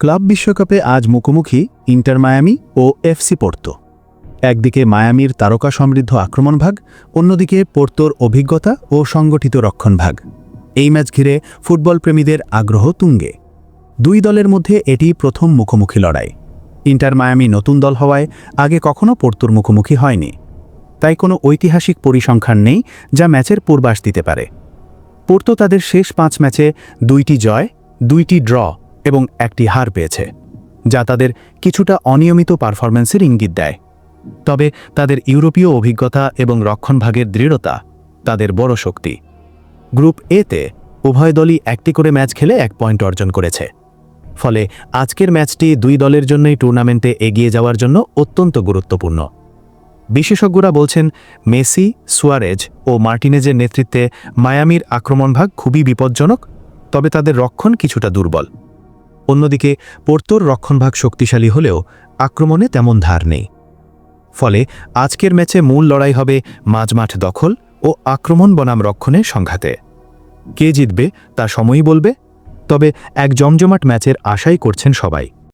Club বিশ্বকাপে আজ মুখোমুখি ইন্টার মায়ামি ও এফসি পোর্তো। একদিকে মায়ামির তারকা সমৃদ্ধ আক্রমণভাগ অন্যদিকে পোর্তোর অভিজ্ঞতা ও সংগঠিত রক্ষণভাগ এই ম্যাচ ঘিরে ফুটবল প্রেমীদের আগ্রহ তুঙ্গে। দুই দলের মধ্যে এটি প্রথম মুখোমুখি লড়াই। ইন্টার মায়ামি নতুন দল হওয়ায় আগে কখনও পোর্তোর মুখোমুখি হয়নি। তাই কোনো ঐতিহাসিক পরিসংখ্যান নেই যা ম্যাচের পূর্বাস দিতে পারে। পোর্তো তাদের শেষ পাঁচ ম্যাচে দুইটি জয়, দুইটি ড্র এবং একটি হার পেয়েছে, যা তাদের কিছুটা অনিয়মিত পারফরম্যান্সের ইঙ্গিত দেয়। তবে তাদের ইউরোপীয় অভিজ্ঞতা এবং রক্ষণভাগের দৃঢ়তা তাদের বড় শক্তি। গ্রুপ এতে উভয় দলই একটি করে ম্যাচ খেলে এক পয়েন্ট অর্জন করেছে। ফলে আজকের ম্যাচটি দুই দলের জন্যই টুর্নামেন্টে এগিয়ে যাওয়ার জন্য অত্যন্ত গুরুত্বপূর্ণ। বিশেষজ্ঞরা বলছেন, মেসি, সুয়ারেজ ও মার্টিনেজের নেতৃত্বে মায়ামির আক্রমণভাগ খুবই বিপজ্জনক, তবে তাদের রক্ষণ কিছুটা দুর্বল। অন্যদিকে পোর্তোর রক্ষণভাগ শক্তিশালী হলেও আক্রমণে তেমন ধার নেই। ফলে আজকের ম্যাচে মূল লড়াই হবে মাঝমাঠ দখল ও আক্রমণ বনাম রক্ষণের সংঘাতে। কে জিতবে তা সময়ই বলবে, তবে এক জমজমাট ম্যাচের আশাই করছেন সবাই।